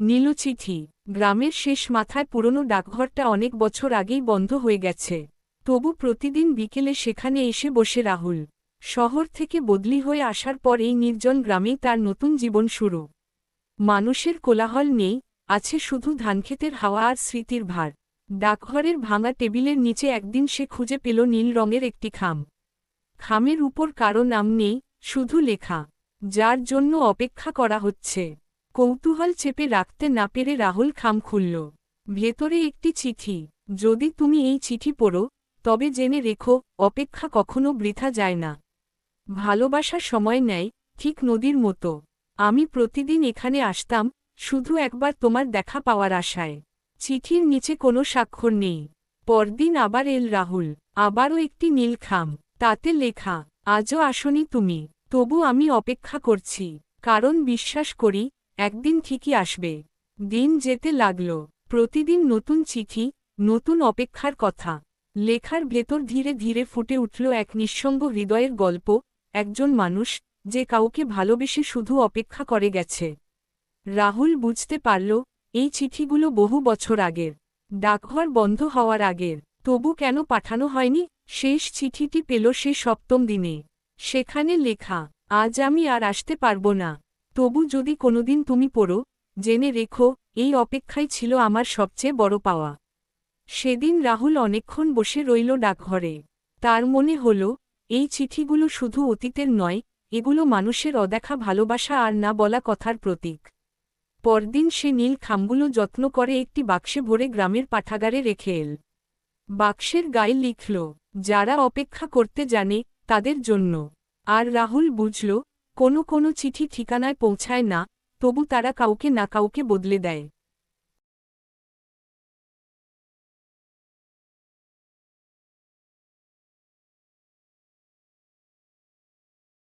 নীলচিঠি গ্রামের শেষ মাথায় পুরনো ডাকঘরটা অনেক বছর আগেই বন্ধ হয়ে গেছে। তবু প্রতিদিন বিকেলে সেখানে এসে বসে রাহুল। শহর থেকে বদলি হয়ে আসার পর এই নির্জন গ্রামেই তার নতুন জীবন শুরু। মানুষের কোলাহল নেই, আছে শুধু ধানক্ষেতের হাওয়া আর স্মৃতির ভার। ডাকঘরের ভাঙা টেবিলের নিচে একদিন সে খুঁজে পেল নীল রঙের একটি খাম। খামের উপর কারও নাম নেই, শুধু লেখা, যার জন্য অপেক্ষা করা হচ্ছে। কৌতূহল চেপে রাখতে না পেরে রাহুল খাম খুলল। ভেতরে একটি চিঠি। যদি তুমি এই চিঠি পড়ো, তবে জেনে রেখো, অপেক্ষা কখনো বৃথা যায় না। ভালোবাসা সময় নেয়, ঠিক নদীর মতো। আমি প্রতিদিন এখানে আসতাম, শুধু একবার তোমার দেখা পাওয়ার আশায়। চিঠির নিচে কোনো স্বাক্ষর নেই। পরদিন আবার এল রাহুল। আবারও একটি নীল খাম। তাতে লেখা, আজও আসনি তুমি। তবু আমি অপেক্ষা করছি। কারণ বিশ্বাস করি একদিন ঠিকই আসবে। দিন যেতে লাগল। প্রতিদিন নতুন চিঠি, নতুন অপেক্ষার কথা। লেখার ভেতর ধীরে ধীরে ফুটে উঠল এক নিঃসঙ্গ হৃদয়ের গল্প, একজন মানুষ, যে কাউকে ভালোবেসে শুধু অপেক্ষা করে গেছে। রাহুল বুঝতে পারল, এই চিঠিগুলো বহু বছর আগের। ডাকঘর বন্ধ হওয়ার আগের। তবু কেন পাঠানো হয়নি? শেষ চিঠিটি পেল সে সপ্তম দিনে। সেখানে লেখা, আজ আমি আর আসতে পারব না। তবু যদি কোনোদিন তুমি পড়ো, জেনে রেখো, এই অপেক্ষাই ছিল আমার সবচেয়ে বড় পাওয়া। সেদিন রাহুল অনেকক্ষণ বসে রইল ডাকঘরে। তার মনে হল, এই চিঠিগুলো শুধু অতীতের নয়, এগুলো মানুষের অদেখা ভালোবাসা আর না বলা কথার প্রতীক। পরদিন সে নীল খামগুলো যত্ন করে একটি বাক্সে ভরে গ্রামের পাঠাগারে রেখে এল। বাক্সের গায়ে লিখল, যারা অপেক্ষা করতে জানে, তাদের জন্য। আর রাহুল বুঝল কোনো কোনো চিঠি ঠিকানায় পৌঁছায় না তবু তারা কাউকে না কাউকে বদলে দেয়।